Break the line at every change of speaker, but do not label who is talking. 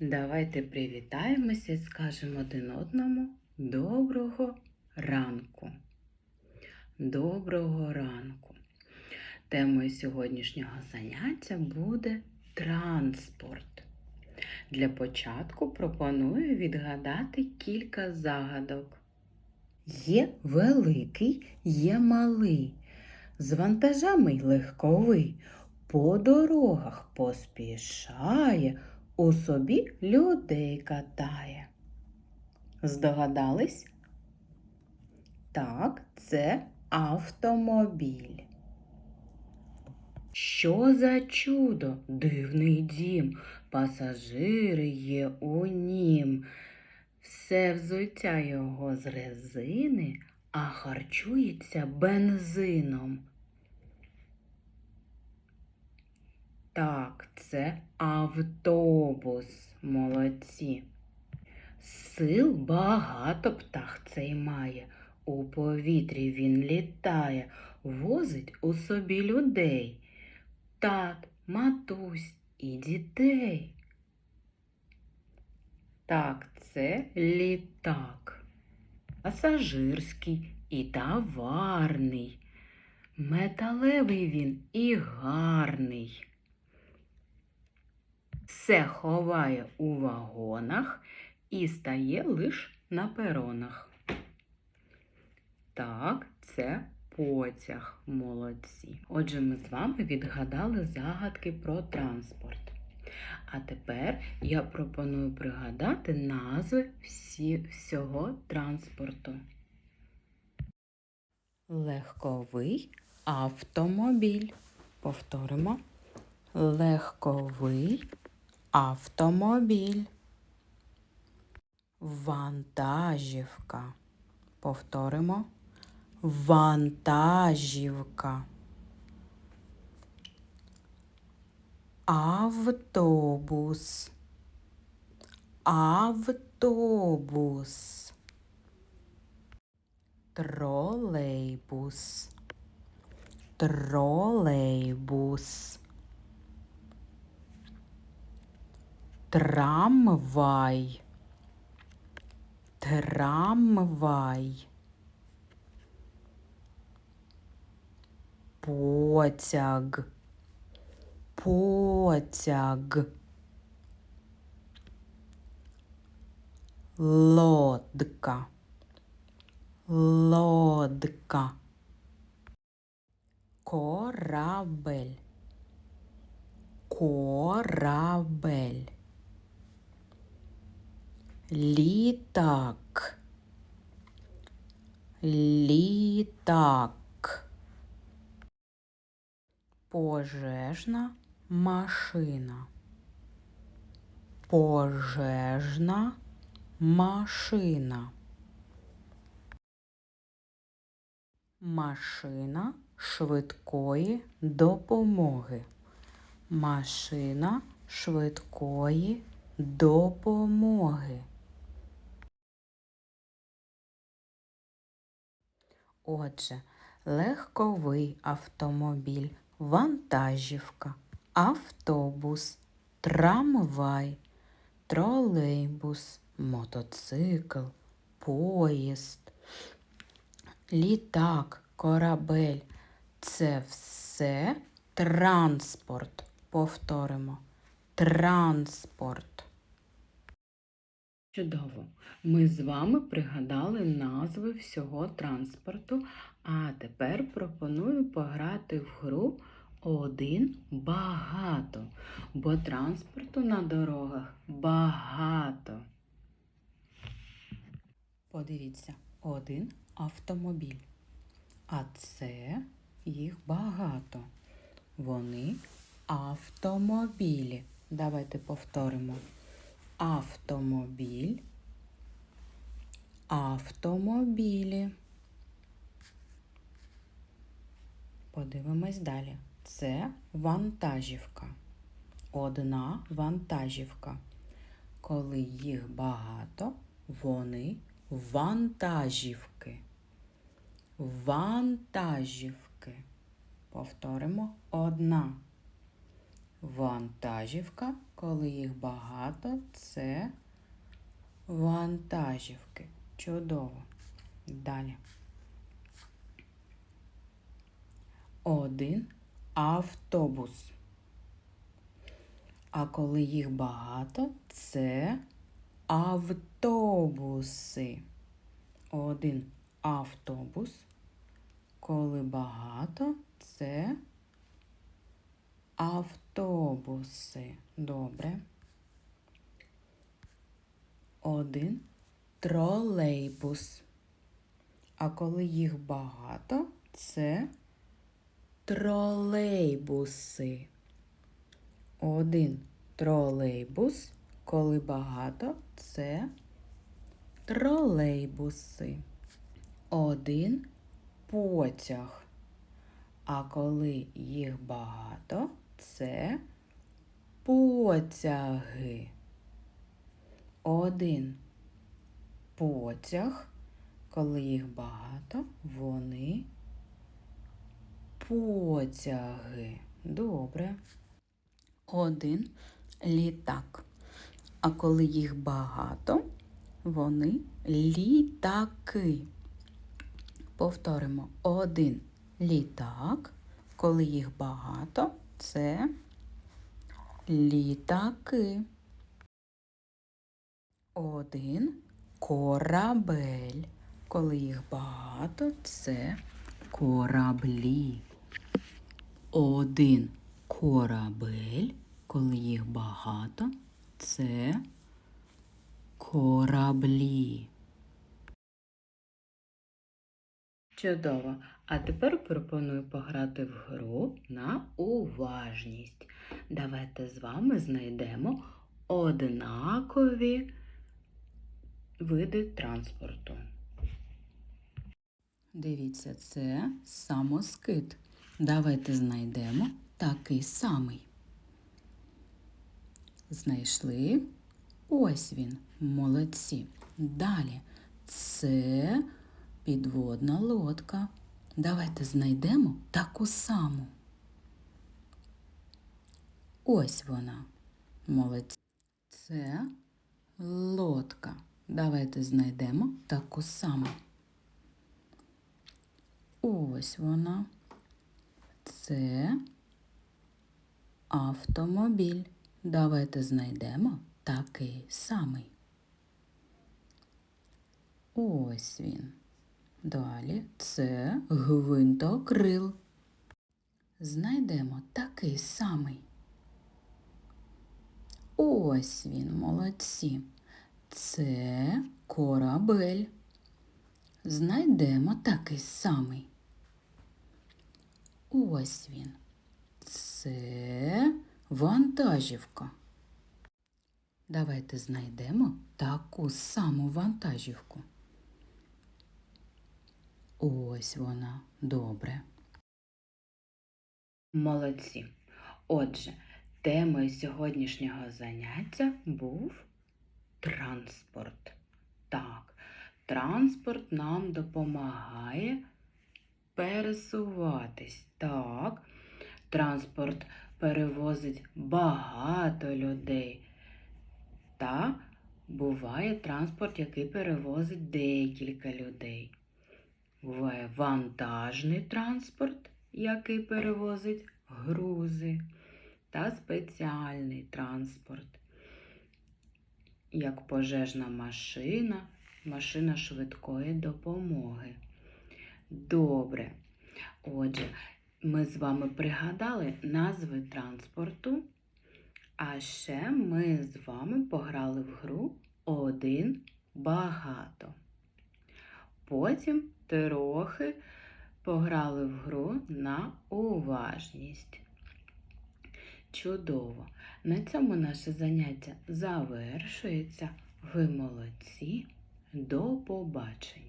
Давайте привітаємося і скажемо один одному доброго ранку. Доброго ранку. Темою сьогоднішнього заняття буде транспорт. Для початку пропоную відгадати кілька загадок. Є великий, є малий, з вантажами й легковий, по дорогах поспішає, у собі людей катає. Здогадались? Так, це автомобіль. Що за чудо, дивний дім, пасажири є у нім. Все взуття його з резини, а харчується бензином. Так, це автобус. Молодці. Сил багато птах цей має. У повітрі він літає, возить у собі людей, тат, матусь і дітей. Так, це літак. Пасажирський і товарний. Металевий він і гарний. Все ховає у вагонах і стає лиш на перонах. Так, це потяг. Молодці. Отже, ми з вами відгадали загадки про транспорт. А тепер я пропоную пригадати назви всі, всього транспорту. Легковий автомобіль. Повторимо. Легковий автомобіль. Вантажівка. Повторимо. Вантажівка. Автобус. Автобус. Тролейбус. Тролейбус. Трамвай. Трамвай. Потяг. Потяг. Лодка. Лодка. Корабель. Корабель. Літак. Літак. Пожежна машина. Пожежна машина. Машина швидкої допомоги. Машина швидкої допомоги. Отже, легковий автомобіль, вантажівка, автобус, трамвай, тролейбус, мотоцикл, поїзд, літак, корабель це все транспорт. Повторимо. Транспорт. Чудово! Ми з вами пригадали назви всього транспорту, а тепер пропоную пограти в гру один багато, бо транспорту на дорогах багато. Подивіться, один автомобіль. А це їх багато. Вони автомобілі. Давайте повторимо. Автомобіль. Автомобілі. Подивимось далі. Це вантажівка. Одна вантажівка. Коли їх багато, вони вантажівки. Вантажівки. Повторимо одна. вантажівка, коли їх багато, це вантажівки. Чудово. Далі. Один автобус. А коли їх багато, це автобуси. Один автобус. Коли багато, це автобуси. Добре. Один тролейбус. А коли їх багато, це тролейбуси. Один тролейбус, коли багато, це тролейбуси. Один потяг. А коли їх багато, це потяги. Один потяг, коли їх багато, вони потяги. Добре. Один літак. А коли їх багато, вони літаки. Повторимо один літак. Коли їх багато, це літаки. Один корабель. Коли їх багато, це кораблі. Один корабель. Коли їх багато, це кораблі. Чудово. А тепер пропоную пограти в гру на уважність. Давайте з вами знайдемо однакові види транспорту. Дивіться, це самоскид. Давайте знайдемо такий самий. Знайшли. Ось він, молодці. Далі це підводна лодка. Давайте знайдемо таку саму. Ось вона, молодці. Це лодка. Давайте знайдемо таку саму. Ось вона. Це автомобіль. Давайте знайдемо такий самий. Ось він. Далі це гвинтокрил. Знайдемо такий самий. Ось він, молодці. Це корабель. Знайдемо такий самий. Ось він. Це вантажівка. Давайте знайдемо таку саму вантажівку. Ось вона. Добре. Молодці. Отже, темою сьогоднішнього заняття був транспорт. Так, транспорт нам допомагає пересуватись. Так, транспорт перевозить багато людей. Та буває транспорт, який перевозить декілька людей. Буває вантажний транспорт, який перевозить грузи, та спеціальний транспорт, як пожежна машина, машина швидкої допомоги. Добре. Отже, ми з вами пригадали назви транспорту, а ще ми з вами пограли в гру один багато. Потім трохи пограли в гру на уважність. Чудово! На цьому наше заняття завершується. Ви молодці. До побачення!